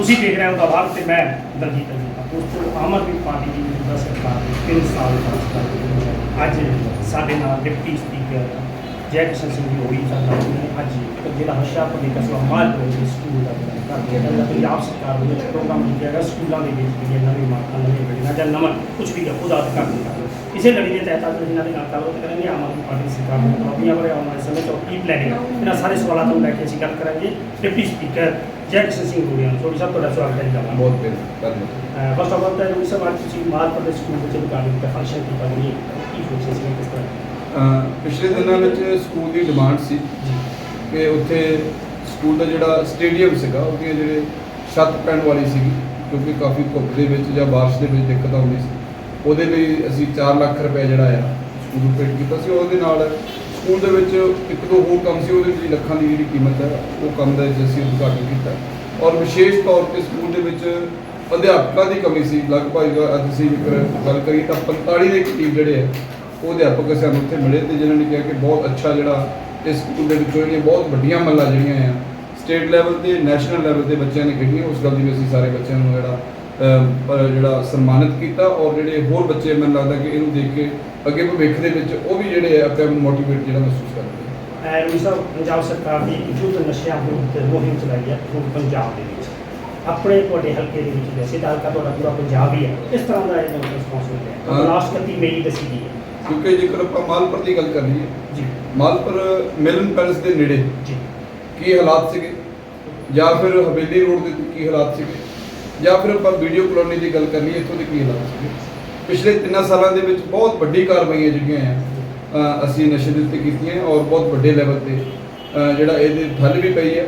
ਤੁਸੀਂ ਦੇਖ ਰਹੇ ਹੋ ਦਾ ਬਾਹਰ ਤੇ ਮੈਂ ਦਲਜੀਤ ਅਜੀਤਾ ਦੋਸਤੋ ਆਮ ਆਦਮੀ ਪਾਰਟੀ ਦੀ ਮੌਜੂਦਾ ਸਰਕਾਰ ਦੇ ਤਿੰਨ ਸਾਲ ਬਾਅਦ ਅੱਜ ਸਾਡੇ ਨਾਲ ਡਿਪਟੀ ਸਪੀਕਰ ਜੈ ਕਿਸ਼ਨ ਸਿੰਘ ਜੀ ਹੋਈ ਸਾਡਾ ਨੇ ਅੱਜ ਜਿਹੜਾ ਹੁਸ਼ਿਆਰਪੁਰ ਦੇ ਕਸਬਾ ਮਾਲਪੁਰ ਦੇ ਸਕੂਲ ਦਾ ਉਦਘਾਟਨ ਕਰ ਦਿੱਤਾ ਜਾਂਦਾ ਪੰਜਾਬ ਸਰਕਾਰ ਵੱਲੋਂ ਇੱਕ ਪ੍ਰੋਗਰਾਮ ਲਿਖਿਆ ਗਿਆ ਸਕੂਲਾਂ ਦੇ ਵਿੱਚ ਜਿਹੜੀਆਂ ਨਵੀਂ ਮਾਰਕਾਂ ਨਵੀਂ ਬਿਲਡਿੰਗਾਂ ਜਾਂ ਨਵਾਂ ਕੁਝ ਵੀ ਹੈ ਉਹਦਾ ਉਦਘਾਟਨ ਕਰ ਦਿੱਤਾ ਇਸੇ ਲੜੀ ਦੇ ਤਹਿਤ ਅੱਜ ਇਹਨਾਂ ਦੇ ਨਾਲ ਗੱਲਬਾਤ ਕਰਾਂਗੇ ਆਮ ਆਦਮੀ ਪਾਰਟੀ ਦੀ ਸਰਕਾਰ ਨੂੰ ਪ੍ਰਾਪਤੀਆਂ ਬਾਰੇ ਆਉਣ ਵਾਲੇ ਸਮੇਂ 'ਚ ਕੀ ਪਲੈਨਿੰਗ ਹੈ ਇਹਨਾਂ ਸਾਰੇ ਸਵਾਲਾਂ ਤੋਂ ਲੈ ਕੇ ਅਸੀਂ ਗੱਲ ਕਰਾਂਗੇ ਡਿਪਟੀ ਸਪੀਕਰ ਜੈ ਕਿਸ਼ਨ ਸਿੰਘ ਹੋਰੀਆਂ ਥੋੜੀ ਸਾਹਿਬ ਤੁਹਾਡਾ ਸਵਾਗਤ ਹੈ ਜੀ ਗੱਲਬਾਤ ਬਹੁਤ ਬਹੁਤ ਧੰਨਵਾਦ ਫਸਟ ਆਫ ਆਲ ਤਾਂ ਰੂਸਾ ਬਾਤ ਤੁਸੀਂ ਮਾਲਪੁਰ ਦੇ ਸਕੂਲ ਵਿੱਚ ਉਦਘਾਟਨ ਦਾ ਫੰਕਸ਼ਨ ਕੀਤਾ ਹੋਣੀ ਕੀ ਸੋਚਿਆ ਸੀ ਕਿਸ ਤਰ੍ਹਾਂ ਅਹ ਪਿਛਲੇ ਦਿਨਾਂ ਵਿੱਚ ਸਕੂਲ ਦੀ ਡਿਮਾਂਡ ਸੀ ਕਿ ਉੱਥੇ ਸਕੂਲ ਦਾ ਜਿਹੜਾ ਸਟੇਡੀਅਮ ਸੀਗਾ ਉਹਦੀਆਂ ਜਿਹੜੇ ਛੱਤ ਪੈਣ ਵਾਲੀ ਸੀਗੀ ਕਿਉਂਕਿ ਕਾਫੀ ਧੁੱਪ ਦੇ ਵਿੱਚ ਜਾਂ ਬਾਰਿਸ਼ ਦੇ ਵਿੱਚ ਦਿੱਕਤ ਆਉਂਦੀ ਸੀ। ਉਹਦੇ ਲਈ ਅਸੀਂ 4 ਲੱਖ ਰੁਪਏ ਜਿਹੜਾ ਆ ਸਕੂਲ ਨੂੰ ਪੇਡ ਕੀਤਾ ਸੀ। ਉਹਦੇ ਨਾਲ ਸਕੂਲ ਦੇ ਵਿੱਚ ਇੱਕ ਦੋ ਹੋਰ ਕੰਮ ਸੀ ਉਹਦੇ ਵਿੱਚ ਲੱਖਾਂ ਦੀ ਜਿਹੜੀ ਕੀਮਤ ਹੈ ਉਹ ਕੰਮ ਦਾ ਅਸੀਂ ਉਦਘਾਟਨ ਕੀਤਾ। ਔਰ ਵਿਸ਼ੇਸ਼ ਤੌਰ ਤੇ ਸਕੂਲ ਦੇ ਵਿੱਚ ਅਧਿਆਪਕਾਂ ਦੀ ਕਮੀ ਸੀ। ਲਗਭਗ ਅੱਜ ਅਸੀਂ ਜੇਕਰ ਗੱਲ ਕਰੀਏ ਤਾਂ 45 ਦੇ ਕਰੀਬ ਜਿਹੜੇ ਆ ਉਹ ਅਧਿਆਪਕ ਸਾਨੂੰ ਉੱਥੇ ਮਿਲੇ ਤੇ ਜਿਨ੍ਹਾਂ ਨੇ ਕਿਹਾ ਕਿ ਬਹੁਤ ਅੱਛਾ ਜਿਹੜਾ ਇਸ ਸਕੂਲ ਦੇ ਵਿੱਚੋਂ ਜਿਹੜੀਆਂ ਬਹੁਤ ਵੱਡੀਆਂ ਮੱਲਾਂ ਜਿਹੜੀਆਂ ਆ ਸਟੇਟ ਲੈਵਲ ਤੇ ਨੈਸ਼ਨਲ ਲੈਵਲ ਤੇ ਬੱਚਿਆਂ ਨੇ ਖੇਡੀਆਂ ਉਸ ਗੱਲ ਦੀ ਵੀ ਅਸੀਂ ਸਾਰੇ ਬੱਚਿਆਂ ਨੂੰ ਜਿਹੜਾ ਜਿਹੜਾ ਸਨਮਾਨਿਤ ਕੀਤਾ ਔਰ ਜਿਹੜੇ ਹੋਰ ਬੱਚੇ ਮੈਨੂੰ ਲੱਗਦਾ ਕਿ ਇਹਨੂੰ ਦੇਖ ਕੇ ਅੱਗੇ ਭਵਿੱਖ ਦੇ ਵਿੱਚ ਉਹ ਵੀ ਜਿਹੜੇ ਆ ਆਪਣੇ ਮੋਟੀਵੇਟ ਜਿਹੜਾ ਮਹਿਸੂਸ ਕਰਦੇ ਰੂਸਾ ਪੰਜਾਬ ਸਰਕਾਰ ਦੀ ਯੁੱਧ ਨਸ਼ਿਆਂ ਵਿਰੁੱਧ ਮੁਹਿੰਮ ਚਲਾਈ ਹੈ ਪੂਰੇ ਪੰਜਾਬ ਦੇ ਵਿੱਚ। ਆਪਣੇ ਤੁਹਾਡੇ ਹਲਕੇ ਦੇ ਵਿੱਚ ਵੈਸੇ ਤਾਂ ਹਲਕਾ ਤੁਹਾਡਾ ਪੂਰਾ ਪੰਜਾਬ ਹੀ ਹੈ। ਇਸ ਤਰ੍ਹਾਂ ਦਾ ਇਹ ਰਿਸਪੌਂਸ ਮਿਲਿਆ। ਲਾਸਟ 31 ਮਈ ਦੱਸੀ ਗਈ ਹੈ। ਕਿਉਂਕਿ ਜੇਕਰ ਆਪਾਂ ਮਾਲਪੁਰ ਦੀ ਗੱਲ ਕਰ ਲਈਏ ਜੀ। ਮਾਲਪੁਰ ਮਿਲਨ ਪੈਲਸ ਦੇ ਨੇੜੇ ਜੀ। ਕੀ ਹਾਲਾਤ ਸੀਗੇ? ਜਾਂ ਫਿਰ ਹਵੇਲੀ ਰੋਡ ਦੇ ਕੀ ਹਾਲਾਤ ਸੀਗੇ? ਜਾਂ ਫਿਰ ਆਪਾਂ ਵੀਡੀਓ ਕਲੋਨੀ ਦੀ ਗੱਲ ਕਰ ਲਈਏ ਇੱਥੋਂ ਦੇ ਕੀ ਹਾਲਾਤ ਸੀਗੇ? ਪਿਛਲੇ 3 ਸਾਲਾਂ ਦੇ ਵਿੱਚ ਬਹੁਤ ਵੱਡੀ ਕਾਰਵਾਈਆਂ ਜਿਹੜੀਆਂ ਆ ਅਸੀਂ ਨਸ਼ੇ ਦੇ ਉੱਤੇ ਕੀਤੀਆਂ ਔਰ ਬਹੁਤ ਵੱਡੇ ਲੈਵਲ ਤੇ ਜਿਹੜਾ ਇਹਦੇ ਠੱਲ ਵੀ ਪਈ ਹੈ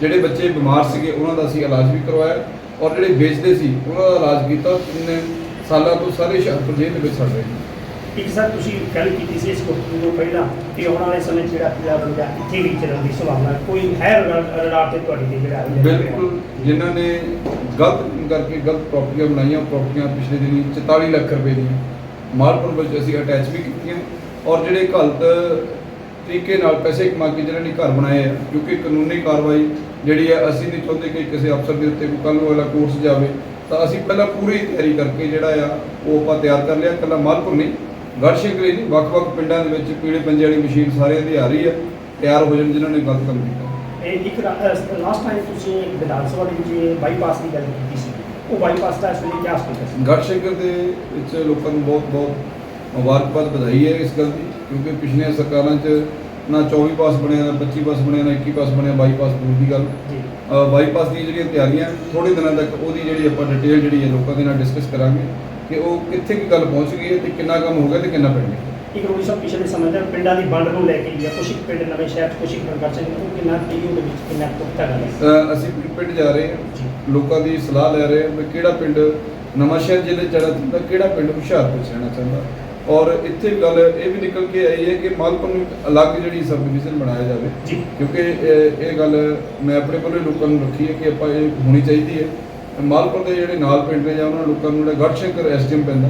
ਜਿਹੜੇ ਬੱਚੇ ਬਿਮਾਰ ਸੀਗੇ ਉਹਨਾਂ ਦਾ ਅਸੀਂ ਇਲਾਜ ਵੀ ਕਰਵਾਇਆ ਔਰ ਜਿਹੜੇ ਵੇਚਦੇ ਸੀ ਉਹਨਾਂ ਦਾ ਇਲਾਜ ਕੀਤਾ। ਤਿੰਨ ਸਾਲਾਂ ਤੋਂ ਸਾਰੇ ਜੇਲ੍ਹ ਦੇ ਵਿੱਚ ਛੱਡ ਰਹੇ ਨੇ। ਇੱਕ ਸਰ ਤੁਸੀਂ ਗੱਲ ਕੀਤੀ ਸੀ ਇਸ ਗੁਫ਼ਤਗੂ ਤੋਂ ਪਹਿਲਾਂ ਕਿ ਆਉਣ ਵਾਲੇ ਸਮੇਂ 'ਚ ਜਿਹੜਾ ਪੰਜਾਬ ਦਾ ਇੱਥੇ ਵੀ ਚੱਲਣ ਦੀ ਸੰਭਾਵਨਾ ਕੋਈ ਹੈ ਰਡਾਰ ਤੇ ਤੁਹਾਡੀ ਤੇ ਜਿਹੜਾ ਬਿਲਕੁਲ, ਜਿਨ੍ਹਾਂ ਨੇ ਗਲਤ ਕਰਕੇ ਗਲਤ ਪ੍ਰਾਪਰਟੀਆਂ ਬਣਾਈਆਂ ਪ੍ਰਾਪਰਟੀਆਂ ਪਿਛਲੇ ਦਿਨੀ 44 ਲੱਖ ਰੁਪਏ ਦੀਆਂ ਮਾਲਪੁਰ ਵਿੱਚ ਅਸੀਂ ਅਟੈਚ ਵੀ ਕੀਤੀਆਂ ਔਰ ਜਿਹੜੇ ਗਲਤ ਤਰੀਕੇ ਨਾਲ ਪੈਸੇ ਕਮਾ ਕੇ ਜਿਹਨਾਂ ਨੇ ਘਰ ਬਣਾਏ ਆ, ਕਿਉਂਕਿ ਕਾਨੂੰਨੀ ਕਾਰਵਾਈ ਜਿਹੜੀ ਹੈ ਅਸੀਂ ਨਹੀਂ ਚਾਹੁੰਦੇ ਕਿ ਕਿਸੇ ਅਫਸਰ ਦੇ ਉੱਤੇ ਕੋਈ ਕੱਲ੍ਹ ਨੂੰ ਅਗਲਾ ਕੋਰਸ ਜਾਵੇ, ਤਾਂ ਅਸੀਂ ਪਹਿਲਾਂ ਪੂਰੀ ਤਿਆਰੀ ਕਰਕੇ ਜਿਹੜਾ ਆ, ਉਹ ਆਪਾਂ ਤਿਆਰ ਕਰ ਲਿਆ। ਇਕੱਲਾ ਮਾਲਪੁਰ ਨਹੀਂ ਗੜਸ਼ੰਕਰੀ ਨਹੀਂ ਵੱਖ-ਵੱਖ ਪਿੰਡਾਂ ਦੇ ਵਿੱਚ ਪੀਲੇ ਪੰਜੇ ਵਾਲੀ ਮਸ਼ੀਨ ਸਾਰਿਆਂ ਦੀ ਆ ਰਹੀ ਹੈ ਤਿਆਰ ਹੋ ਜਾਣ ਜਿਨ੍ਹਾਂ ਨੇ ਗਲਤ ਕੰਮ ਕੀਤਾ। ਇਹ ਇੱਕ ਲਾਸਟ ਟਾਈਮ ਤੁਸੀਂ ਵਿਧਾਨ ਸਭਾ ਦੇ ਵਿੱਚ ਬਾਈਪਾਸ ਦੀ ਗੱਲ ਕੀਤੀ ਸੀ ਉਹ ਬਾਈਪਾਸ ਦਾ ਇਸ ਵੇਲੇ ਕੀ ਸਟੇਟਸ ਹੈ? ਗੜਸ਼ੰਕਰ ਦੇ ਵਿੱਚ ਲੋਕਾਂ ਨੂੰ ਬਹੁਤ ਬਹੁਤ ਮੁਬਾਰਕਬਾਦ ਵਧਾਈ ਹੈ ਇਸ ਗੱਲ ਦੀ ਕਿਉਂਕਿ ਪਿਛਲੀਆਂ ਸਰਕਾਰਾਂ 'ਚ ਨਾ 24 ਪਾਸ ਬਣਿਆ ਨਾ 25 ਪਾਸ ਬਣਿਆ ਨਾ 21 ਪਾਸ ਬਣਿਆ ਬਾਈਪਾਸ ਦੂਰ ਦੀ ਗੱਲ। ਬਾਈਪਾਸ ਦੀ ਜਿਹੜੀਆਂ ਤਿਆਰੀਆਂ ਥੋੜੇ ਦਿਨਾਂ ਤੱਕ ਉਹਦੀ ਜਿਹੜੀ ਆਪਾਂ ਡਿਟੇਲ ਜਿਹੜੀ ਹੈ ਲੋਕਾਂ ਦੇ ਨਾਲ ਡਿਸਕਸ ਕਰਾਂਗੇ। ਕਿ ਉਹ ਕਿੱਥੇ ਕੀ ਗੱਲ ਪਹੁੰਚ ਗਈ ਹੈ ਤੇ ਕਿੰਨਾ ਕੰਮ ਹੋ ਗਿਆ ਤੇ ਕਿੰਨਾ ਪੈਂਡਿੰਗ ਹੈ? ਇੱਕ ਰੋੜੀ ਸਾਹਿਬ ਪਿਛਲੇ ਸਮੇਂ ਦੇ ਪਿੰਡਾਂ ਦੀ ਵੰਡ ਨੂੰ ਲੈ ਕੇ ਜਾਂ ਕੁਛ ਇੱਕ ਪਿੰਡ ਨਵੇਂ ਸ਼ਹਿਰ 'ਚ ਕੁਛ ਇੱਕ ਪ੍ਰਕਾਰ ਸਿੰਘ ਉਹ ਕਿੰਨਾ ਟੀਯੂ ਦੇ ਵਿੱਚ ਕਿੰਨਾ ਪੁਖਤਾ ਗੱਲ ਹੈ ਅ, ਅਸੀਂ ਪਿੰਡ ਪਿੰਡ ਜਾ ਰਹੇ। ਹਾਂ। ਲੋਕਾਂ ਦੀ ਸਲਾਹ ਲੈ ਰਹੇ ਹਾਂ ਵੀ ਕਿਹੜਾ ਪਿੰਡ ਨਵਾਂ ਸ਼ਹਿਰ ਜ਼ਿਲ੍ਹੇ 'ਚ ਜਾਣਾ ਚਾਹੁੰਦਾ ਕਿਹੜਾ ਪਿੰਡ ਹੁਸ਼ਿਆਰਪੁਰ 'ਚ ਰਹਿਣਾ ਚਾਹੁੰਦਾ। ਔਰ ਇੱਥੇ ਗੱਲ ਇਹ ਵੀ ਨਿਕਲ ਕੇ ਆਈ ਹੈ ਕਿ ਮਾਲਪੁਰ ਨੂੰ ਇੱਕ ਅਲੱਗ ਜਿਹੜੀ ਸਬ ਡਿਵੀਜ਼ਨ ਬਣਾਇਆ ਜਾਵੇ। ਜੀ। ਕਿਉਂਕਿ ਇਹ ਇਹ ਗੱਲ ਮੈਂ ਆਪਣੇ ਹੀ ਲੋਕਾਂ ਨੂੰ ਰੱਖੀ ਹੈ ਕਿ ਆਪਾਂ ਇਹ ਹੋਣੀ ਚਾਹੀਦੀ ਹੈ। ਮਾਲਪੁਰ ਦੇ ਜਿਹੜੇ ਨਾਲ ਪਿੰਡ ਨੇ ਜਾਂ ਉਹਨਾਂ ਲੋਕਾਂ ਨੂੰ ਜਿਹੜਾ ਗੜਸ਼ੰਕਰ ਐਸਡੀਐਮ ਪੈਂਦਾ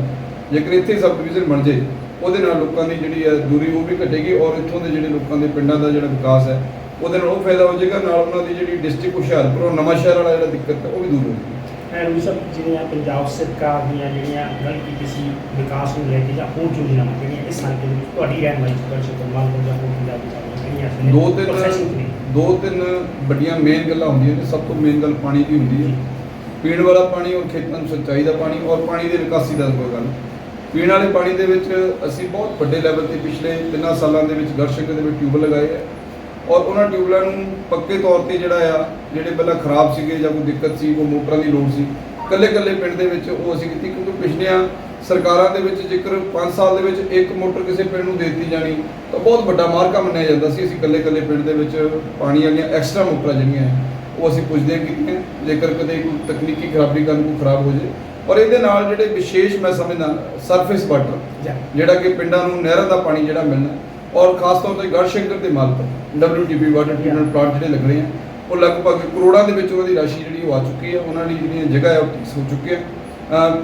ਜੇਕਰ ਇੱਥੇ ਸਬ ਡਿਵੀਜ਼ਨ ਬਣ ਜੇ ਉਹਦੇ ਨਾਲ ਲੋਕਾਂ ਦੀ ਜਿਹੜੀ ਹੈ ਦੂਰੀ ਉਹ ਵੀ ਘਟੇਗੀ ਔਰ ਇੱਥੋਂ ਦੇ ਜਿਹੜੇ ਲੋਕਾਂ ਦੇ ਪਿੰਡਾਂ ਦਾ ਜਿਹੜਾ ਵਿਕਾਸ ਹੈ ਉਹਦੇ ਨਾਲ ਉਹ ਫਾਇਦਾ ਹੋ ਜਾਏਗਾ ਨਾਲ ਉਹਨਾਂ ਦੀ ਜਿਹੜੀ ਡਿਸਟ੍ਰਿਕਟ ਹੁਸ਼ਿਆਰਪੁਰ ਔਰ ਨਵਾਂ ਸ਼ਹਿਰ ਵਾਲਾ ਜਿਹੜਾ ਦਿੱਕਤ ਹੈ ਉਹ ਵੀ ਦੂਰ ਹੋ ਜਾਏਗੀ। ਐ ਰੋੜੀ ਸਾਹਿਬ ਜਿਹੜੀਆਂ ਪੰਜਾਬ ਸਰਕਾਰ ਦੀਆਂ ਜਿਹੜੀਆਂ ਗੱਲ ਕੀਤੀ ਸੀ ਵਿਕਾਸ ਨੂੰ ਲੈ ਕੇ ਜਾਂ ਹੋਰ ਯੋਜਨਾਵਾਂ ਜਿਹੜੀਆਂ ਇਸ ਸਾਲ ਦੇ ਵਿੱਚ ਤੁਹਾਡੀ ਰਹਿਨਮਾਈ ਕਰ ਸ਼ਕਲ ਮਾਲ ਜਾਂ ਹੋਰ ਪੰਜਾਬ ਦੀ ਜਿਹੜੀਆਂ ਇਸ ਵੇਲੇ ਦੋ ਤਿੰਨ। ਦੋ। ਤਿੰਨ ਵੱਡੀਆਂ ਮੇਨ ਗੱਲਾਂ ਹੁੰਦੀਆਂ ਨੇ ਸਭ ਤੋਂ ਮੇਨ ਗੱਲ ਪਾਣੀ ਦੀ ਹੁੰਦੀ ਹੈ। ਪੀਣ ਵਾਲਾ ਪਾਣੀ ਔਰ ਖੇਤਾਂ ਨੂੰ ਸਿੰਚਾਈ ਦਾ ਪਾਣੀ ਔਰ ਪਾਣੀ ਦੀ ਨਿਕਾਸੀ ਦਾ ਕੋਈ ਗੱਲ ਪੀਣ ਵਾਲੇ ਪਾਣੀ ਦੇ ਵਿੱਚ ਅਸੀਂ ਬਹੁਤ ਵੱਡੇ ਲੈਵਲ ਤੇ ਪਿਛਲੇ ਤਿੰਨਾਂ ਸਾਲਾਂ ਦੇ ਵਿੱਚ ਗੜਸ਼ੰਕਰ ਦੇ ਵਿੱਚ ਟਿਊਬ ਲਗਾਏ ਆ। ਔਰ ਉਹਨਾਂ ਟਿਊਬਲਾਂ ਨੂੰ ਪੱਕੇ ਤੌਰ ਤੇ ਜਿਹੜਾ ਆ, ਜਿਹੜੇ ਪਹਿਲਾਂ ਖਰਾਬ ਸੀਗੇ ਜਾਂ ਕੋਈ ਦਿੱਕਤ ਸੀ, ਉਹ ਮੋਟਰਾਂ ਦੀ ਲੋੜ ਸੀ। ਕੱਲੇ ਕੱਲੇ ਪਿੰਡ ਦੇ ਵਿੱਚ ਉਹ ਅਸੀਂ ਕੀਤੀ ਕਿਉਂਕਿ ਪਿਛਲੀਆਂ ਸਰਕਾਰਾਂ ਦੇ ਵਿੱਚ ਜੇਕਰ 5 ਸਾਲ ਦੇ ਵਿੱਚ ਇੱਕ ਮੋਟਰ ਕਿਸੇ ਪਿੰਡ ਨੂੰ ਦੇ ਦਿੱਤੀ ਜਾਣੀ, ਤਾਂ ਬਹੁਤ ਵੱਡਾ ਮਾਰਕਾ ਮੰਨਿਆ ਜਾਂਦਾ ਸੀ। ਅਸੀਂ ਕੱਲੇ ਕੱਲੇ ਪਿੰਡ ਦੇ ਵਿੱਚ ਪਾਣੀ ਵਾਲੀਆਂ ਐਕਸਟਰਾ ਮੋਟਰਾਂ ਜਿਹੜੀਆਂ ਉਹ ਅਸੀਂ ਪੁੱਛਦੇ ਕੀਤੀਆਂ ਜੇਕਰ ਕਦੇ ਕੋਈ ਤਕਨੀਕੀ ਖਰਾਬੀ ਕਾਰਨ ਕੋਈ ਖਰਾਬ ਹੋ ਜੇ। ਔਰ ਇਹਦੇ ਨਾਲ ਜਿਹੜੇ ਵਿਸ਼ੇਸ਼ ਮੈਂ ਸਮਝਦਾ ਸਰਫੇਸ ਵਾਟਰ ਜਿਹੜਾ ਕਿ ਪਿੰਡਾਂ ਨੂੰ ਨਹਿਰਾਂ ਦਾ ਪਾਣੀ ਜਿਹੜਾ ਮਿਲਣਾ ਔਰ ਖਾਸ ਤੌਰ ਤੇ ਗੜਸ਼ੰਕਰ ਤੇ Malpur WTP water treatment plant ਜਿਹੜੇ ਲੱਗ ਰਹੇ ਆ ਉਹ ਲਗਭਗ ਕਰੋੜਾਂ ਦੇ ਵਿੱਚ ਉਹਨਾਂ ਦੀ ਰਾਸ਼ੀ ਜਿਹੜੀ ਉਹ ਆ ਚੁੱਕੀ ਹੈ ਉਹਨਾਂ ਦੀ ਜਿਹੜੀਆਂ ਜਗ੍ਹਾ ਹੈ ਉਹ ਫੀਸ ਹੋ ਚੁੱਕੀ ਹੈ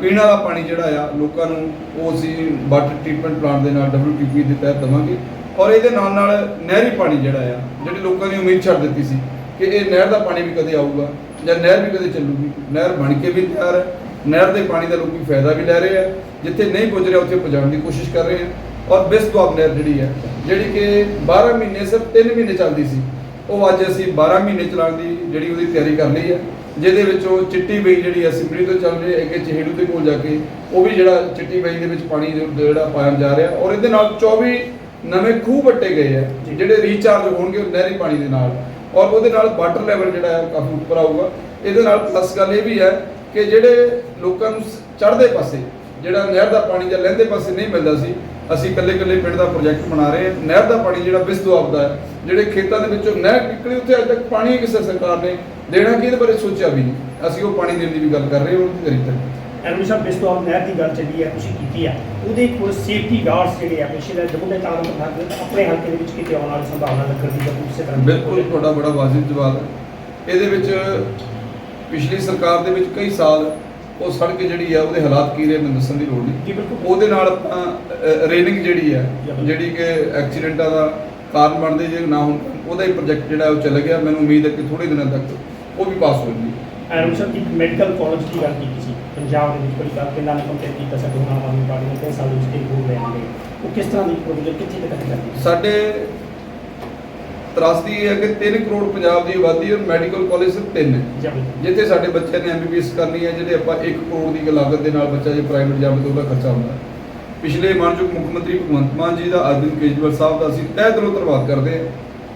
ਪੀਣ ਵਾਲਾ ਪਾਣੀ ਜਿਹੜਾ ਆ ਲੋਕਾਂ ਨੂੰ ਉਹ ਅਸੀਂ ਵਾਟਰ ਟ੍ਰੀਟਮੈਂਟ ਪਲਾਂਟ ਦੇ ਨਾਲ WTP ਦੇ ਤਹਿਤ ਦੇਵਾਂਗੇ। ਔਰ ਇਹਦੇ ਨਾਲ ਨਾਲ ਨਹਿਰੀ ਪਾਣੀ ਜਿਹੜਾ ਆ ਜਿਹੜੇ ਲੋਕਾਂ ਨੇ ਉਮੀਦ ਛੱਡ ਦਿੱਤੀ ਸੀ ਕਿ ਇਹ ਨਹਿਰ ਦਾ ਪਾਣੀ ਵੀ ਕਦੇ ਆਊਗਾ ਜਾਂ ਨਹਿਰ ਵੀ ਕਦੇ ਚੱਲੂਗੀ। ਨਹਿਰ ਬਣ ਕੇ ਵੀ ਤਿਆਰ ਹੈ ਨਹਿਰ ਦੇ ਪਾਣੀ ਦਾ ਲੋਕੀ ਫਾਇਦਾ ਵੀ ਲੈ ਰਹੇ ਆ ਜਿੱਥੇ ਨਹੀਂ ਪੁੱਜ ਰਿਹਾ ਉੱਥੇ ਪਹੁੰਚਾਉਣ ਦੀ ਕੋਸ਼ਿਸ਼ ਕਰ ਰਹੇ ਆ ਔਰ ਬਿਸਤਵਾਬ ਨਹਿਰ ਜਿਹੜੀ ਹੈ ਜਿਹੜੀ ਕਿ 12 ਮਹੀਨੇ ਸਿਰਫ 3 ਮਹੀਨੇ ਚੱਲਦੀ ਸੀ ਉਹ ਅੱਜ ਅਸੀਂ 12 ਮਹੀਨੇ ਚਲਾਉਣ ਦੀ ਜਿਹੜੀ ਉਹਦੀ ਤਿਆਰੀ ਕਰ ਲਈ ਹੈ ਜਿਹਦੇ ਵਿੱਚ ਚਿੱਟੀ ਬਈ ਜਿਹੜੀ ਹੈ ਸਿਮਰੀ ਤੋਂ ਚੱਲ ਰਹੀ ਹੈ ਅੱਗੇ ਚਹੇੜੂ ਦੇ ਕੋਲ ਜਾ ਕੇ ਉਹ ਵੀ ਜਿਹੜਾ ਚਿੱਟੀ ਬਈ ਦੇ ਵਿੱਚ ਪਾਣੀ ਜਿਹੜਾ ਪਾਇਆ ਜਾ ਰਿਹਾ ਔਰ ਇਹਦੇ ਨਾਲ 24 ਨਵੇਂ ਖੂਹ ਵੱਟੇ ਗਏ ਆ। ਜਿਹੜੇ ਰੀਚਾਰਜ ਹੋਣਗੇ ਉਹ ਨਹਿਰੀ ਪਾਣੀ ਦੇ ਨਾਲ। ਔਰ ਉਹਦੇ ਨਾਲ ਵਾਟਰ ਲੈਵਲ ਜਿਹੜਾ ਹੈ ਕਾਫੀ ਉੱਪਰ ਆਊਗਾ। ਇਹਦੇ ਨਾਲ ਪਲੱਸ ਗੱਲ ਇਹ ਵੀ ਹੈ ਕਿ ਜਿਹੜੇ ਲੋਕਾਂ ਨੂੰ ਚੜ੍ਹਦੇ ਪਾਸੇ, ਜਿਹੜਾ ਨਹਿਰ ਦਾ ਪਾਣੀ ਜਾਂ ਲਹਿੰਦੇ ਪਾਸੇ ਨਹੀਂ ਮਿਲਦਾ ਸੀ, ਅਸੀਂ ਇਕੱਲੇ ਇਕੱਲੇ ਪਿੰਡ ਦਾ ਪ੍ਰੋਜੈਕਟ ਬਣਾ ਰਹੇ ਹਾਂ। ਨਹਿਰ ਦਾ ਪਾਣੀ ਜਿਹੜਾ ਬਿਸਦੁਆਬ ਆਪਦਾ ਹੈ, ਜਿਹੜੇ ਖੇਤਾਂ ਦੇ ਵਿੱਚੋਂ ਨਹਿਰ ਨਿਕਲੀ, ਉੱਥੇ ਅੱਜ ਤੱਕ ਪਾਣੀ ਕਿਸੇ ਸਰਕਾਰ ਨੇ ਦੇਣਾ ਕਿ ਇਹਦੇ ਬਾਰੇ ਸੋਚਿਆ ਵੀ ਨਹੀਂ। ਅਸੀਂ ਉਹ ਪਾਣੀ ਦੇਣ ਦੀ ਵੀ ਗੱਲ ਕਰ ਰਹੇ ਹਾਂ, ਉਹ ਕਰੀ ਐਰਮੀ ਸਾਹਿਬ ਬਿਸਤੌਰ ਨਹਿਰ ਦੀ ਗੱਲ ਚੱਲੀ ਹੈ ਤੁਸੀਂ ਕੀਤੀ ਹੈ। ਉਹਦੇ ਕੋਲ ਸੇਫਟੀ ਗਾਰਡਸ ਜਿਹੜੇ ਆ ਪਿਛਲੇ ਜਮੁਨੇ ਕਾਰਨ ਤੱਕ ਆਪਣੇ ਹਲਕੇ ਦੇ ਵਿੱਚ ਕਿਤੇ ਆਉਣ ਵਾਲੀ ਸੰਭਾਵਨਾ ਲੱਗਣ ਦੀ ਜਾਂ ਉਸੇ ਤਰ੍ਹਾਂ ਬਿਲਕੁਲ ਤੁਹਾਡਾ ਬੜਾ ਵਾਜਿਬ ਜਵਾਬ ਹੈ। ਇਹਦੇ ਵਿੱਚ ਪਿਛਲੀ ਸਰਕਾਰ ਦੇ ਵਿੱਚ ਕਈ ਸਾਲ ਉਹ ਸੜਕ ਜਿਹੜੀ ਆ ਉਹਦੇ ਹਾਲਾਤ ਕੀ ਰਹੇ ਮੈਨੂੰ ਦੱਸਣ ਦੀ ਲੋੜ ਨਹੀਂ। ਉਹਦੇ ਨਾਲ ਆਪਾਂ ਰੇਲਿੰਗ ਜਿਹੜੀ ਹੈ ਜਿਹੜੀ ਕਿ ਐਕਸੀਡੈਂਟਾਂ ਦਾ ਕਾਰਨ ਬਣਦੇ ਜੇ ਨਾ ਹੋਣ ਉਹਦਾ ਹੀ ਪ੍ਰੋਜੈਕਟ ਜਿਹੜਾ ਉਹ ਚੱਲ ਗਿਆ। ਮੈਨੂੰ ਉਮੀਦ ਹੈ ਕਿ ਥੋੜੇ ਦਿਨਾਂ ਤੱਕ ਉਹ ਵੀ ਪਾਸ ਹੋ ਐਰਮੀ ਸਾਹਿਬ ਇੱਕ ਮੈਡੀਕਲ ਕਾਲਜ ਦੀ ਗੱਲ ਕੀਤੀ ਪੰਜਾਬ ਦੇ ਵਿੱਚ ਗੱਲ ਪਿੰਡਾਂ ਨੇ ਕੰਪੇਅਰ ਕੀਤਾ ਸਾਡੇ ਹੁਣ ਆਮ ਆਦਮੀ ਪਾਰਟੀ ਨੇ ਤਿੰਨ ਸਾਲ ਦੇ ਵਿੱਚ ਤਿੰਨ ਹੋ ਰਹੇ ਉਹ ਕਿਸ ਤਰ੍ਹਾਂ ਦੀ ਪ੍ਰੋਜੈਕਟ ਕਿੱਥੇ ਤੱਕ ਜਾਂਦੀ ਸਾਡੇ ਤਰਾਸਦੀ ਇਹ ਹੈ ਕਿ 3 ਕਰੋੜ ਪੰਜਾਬ ਦੀ ਆਬਾਦੀ ਔਰ ਮੈਡੀਕਲ ਕਾਲਜ ਸਿਰਫ 3 ਹੈ। ਜਬ ਜਿੱਥੇ ਸਾਡੇ ਬੱਚੇ ਨੇ ਐਮਬੀਬੀਐਸ ਕਰਨੀ ਹੈ ਜਿਹੜੇ ਆਪਾਂ 1 ਕਰੋੜ ਦੀ ਲਾਗਤ ਦੇ ਨਾਲ ਬੱਚਾ ਜੇ ਪ੍ਰਾਈਵੇਟ ਜਾਵੇ ਤਾਂ ਉਹਦਾ ਖਰਚਾ ਹੁੰਦਾ। ਪਿਛਲੇ ਮਾਨਯੋਗ ਮੁੱਖ ਮੰਤਰੀ ਭਗਵੰਤ ਮਾਨ ਜੀ ਦਾ ਅਰਵਿੰਦ ਕੇਜਰੀਵਾਲ ਸਾਹਿਬ ਦਾ ਅਸੀਂ ਤਹਿ ਦਿਲੋਂ ਧੰਨਵਾਦ ਕਰਦੇ ਹਾਂ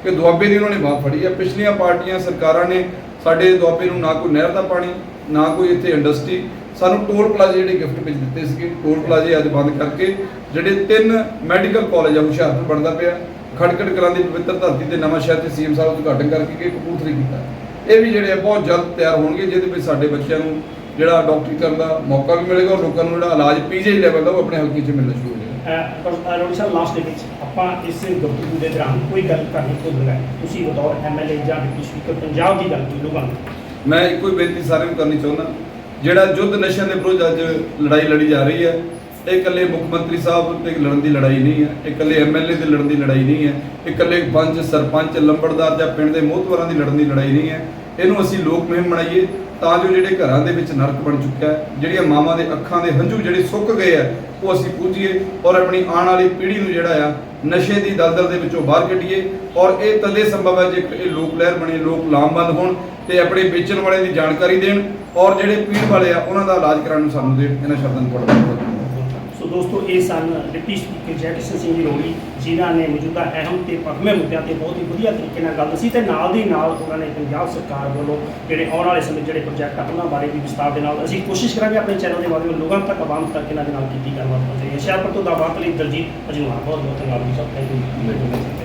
ਕਿ ਦੁਆਬੇ ਦੀ ਉਹਨਾਂ ਨੇ ਬਾਹ ਫੜੀ ਹੈ। ਪਿਛਲੀਆਂ ਪਾਰਟੀਆਂ ਸਰਕਾਰਾਂ ਨੇ ਸਾਡੇ ਦੁਆਬੇ ਨੂੰ ਨਾ ਕੋਈ ਨਹਿਰ ਦਾ ਪਾਣੀ ਨਾ ਕੋਈ ਇੱਥੇ ਇੰਡਸਟਰੀ ਸਾਨੂੰ ਟੋਲ ਪਲਾਜ਼ੇ ਜਿਹੜੇ ਗਿਫਟ ਵਿੱਚ ਦਿੱਤੇ ਸੀਗੇ ਟੋਲ ਪਲਾਜ਼ੇ ਅੱਜ ਬੰਦ ਕਰਕੇ ਜਿਹੜੇ ਤਿੰਨ ਮੈਡੀਕਲ ਕਾਲਜ ਆ ਹੁਸ਼ਿਆਰਪੁਰ ਬਣਦਾ ਪਿਆ ਖੜਕੜ ਕਲਾਂ ਦੀ ਪਵਿੱਤਰ ਧਰਤੀ ਤੇ ਨਵਾਂ ਸ਼ਹਿਰ ਤੇ ਸੀਐਮ ਸਾਹਿਬ ਉਦਘਾਟਨ ਕਰਕੇ ਕਿ ਕਪੂਰਥਲੇ ਕੀਤਾ। ਇਹ ਵੀ ਜਿਹੜੇ ਆ ਬਹੁਤ ਜਲਦ ਤਿਆਰ ਹੋਣਗੇ ਜਿਹਦੇ ਵਿੱਚ ਸਾਡੇ ਬੱਚਿਆਂ ਨੂੰ ਜਿਹੜਾ ਡਾਕਟਰੀ ਕਰਨ ਦਾ ਮੌਕਾ ਵੀ ਮਿਲੇਗਾ ਔਰ ਲੋਕਾਂ ਨੂੰ ਜਿਹੜਾ ਇਲਾਜ ਪੀਜੀ ਲੈਵਲ ਦਾ ਉਹ ਆਪਣੇ ਹਲਕੇ 'ਚ ਮਿਲਣਾ ਸ਼ੁਰੂ ਹੋ ਜਾਏਗਾ। ਰੋਡੀ ਸਾਹਿਬ ਲਾਸਟ ਦੇ ਵਿੱਚ ਆਪਾਂ ਇਸ ਗੁਫ਼ਤਗੂ ਦੇ ਦੌਰਾਨ ਕੋਈ ਗੱਲ ਕਰਨੀ ਭੁੱਲ ਗਏ। ਤੁਸੀਂ ਬਤੌਰ ਐਮਐਲਏ ਜਾਂ ਡਿਪਟੀ ਸਪੀਕਰ ਪੰਜਾਬ ਦੀ ਗੱਲ ਕੀਤੀ ਲੋਕਾਂ ਮੈਂ ਇੱਕੋ ਹੀ ਬੇਨਤੀ ਸਾਰਿਆਂ ਨੂੰ ਕਰਨੀ ਚਾਹੁੰਦਾ ਜਿਹੜਾ ਯੁੱਧ ਨਸ਼ਿਆਂ ਦੇ ਵਿਰੁੱਧ ਅੱਜ ਲੜਾਈ ਲੜੀ ਜਾ ਰਹੀ ਹੈ, ਇਹ ਇਕੱਲੇ ਮੁੱਖ ਮੰਤਰੀ ਸਾਹਿਬ ਤੇ ਲੜਨ ਦੀ ਲੜਾਈ ਨਹੀਂ ਹੈ, ਇਹ ਇਕੱਲੇ ਐਮਐਲਏ ਦੇ ਲੜਨ ਦੀ ਲੜਾਈ ਨਹੀਂ ਹੈ, ਇਹ ਇਕੱਲੇ ਪੰਚ ਸਰਪੰਚ ਲੰਬੜਦਾਰ ਜਾਂ ਪਿੰਡ ਦੇ ਮੋਹਤਵਰਾਂ ਦੀ ਲੜਨ ਦੀ ਲੜਾਈ ਨਹੀਂ ਹੈ। ਇਹਨੂੰ ਅਸੀਂ ਲੋਕ ਮੁਹਿੰਮ ਬਣਾਈਏ ਤਾਂ ਜੋ ਜਿਹੜੇ ਘਰਾਂ ਦੇ ਵਿੱਚ ਨਰਕ ਬਣ ਚੁੱਕਿਆ ਹੈ, ਜਿਹੜੀਆਂ ਮਾਵਾਂ ਦੇ ਅੱਖਾਂ ਦੇ ਹੰਝੂ ਜਿਹੜੇ ਸੁੱਕ ਗਏ ਆ ਉਹ ਅਸੀਂ ਪੂਜੀਏ ਔਰ ਆਪਣੀ ਆਉਣ ਵਾਲੀ ਪੀੜ੍ਹੀ ਨੂੰ ਜਿਹੜਾ ਆ ਨਸ਼ੇ ਦੀ ਦਲਦਲ ਦੇ ਵਿੱਚੋਂ ਬਾਹਰ ਕੱਢੀਏ ਔਰ ਇਹ ਤਦੇ ਸੰਭਵ ਹੈ ਜੇ ਇਹ ਲੋਕ ਲਹਿਰ ਬਣੇ, ਲੋਕ ਲਾਮਬੰਦ ਹੋਣ ਤੇ ਆਪਣੇ ਵੇਚਣ ਵਾਲੇ ਦੀ ਜਾਣਕਾਰੀ ਦੇਣ ਔਰ ਜਿਹੜੇ ਪੀਣ ਵਾਲੇ ਆ, ਉਹਨਾਂ ਦਾ ਇਲਾਜ ਕਰਾਉਣ ਨੂੰ ਸਾਨੂੰ ਦੇਣ। ਇਹਨਾਂ ਸ਼ਬਦਾਂ ਨੂੰ ਪੜ੍ਹਨਾ ਬਹੁਤ ਦੋਸਤੋ, ਇਹ ਸਨ ਡਿਪਟੀ ਸਪੀਕਰ ਜੈਕਿਸ਼ਨ ਸਿੰਘ ਜੀ ਰੋੜੀ, ਜਿਨ੍ਹਾਂ ਨੇ ਮੌਜੂਦਾ ਅਹਿਮ ਤੇ ਪਰਮੇ ਮੁੱਦਿਆਂ ਤੇ ਬਹੁਤ ਹੀ ਵਧੀਆ ਤਰੀਕੇ ਨਾਲ ਗੱਲ ਦੱਸੀ ਤੇ ਨਾਲ ਦੀ ਨਾਲ ਉਹਨਾਂ ਨੇ ਪੰਜਾਬ ਸਰਕਾਰ ਵੱਲੋਂ ਜਿਹੜੇ ਆਉਣ ਵਾਲੇ ਸਮੇਂ ਜਿਹੜੇ ਪ੍ਰੋਜੈਕਟ ਆ, ਉਹਨਾਂ ਬਾਰੇ ਵੀ ਵਿਸਤਾਰ ਦੇ ਨਾਲ ਅਸੀਂ ਕੋਸ਼ਿਸ਼ ਕਰਾਂਗੇ ਆਪਣੇ ਚੈਨਲ ਦੇ ਮਾਧਿਅਮ ਲੋਕਾਂ ਤੱਕ ਆਵਾਮ ਤੱਕ ਇਹਨਾਂ ਦੇ ਨਾਲ ਕੀਤੀ ਗੱਲਬਾਤ ਪਹੁੰਚਾਈਏ ਸ਼ਹਿਰਪੁਰ ਤੋਂ ਦਾ ਬਾਤ ਲਈ ਦਲਜੀਤ ਅਜਨੂਆ ਬਹੁਤ ਬਹੁਤ ਧੰਨਵਾਦ ਜੀ ਸਭ ਥੈਂਕ ਯੂ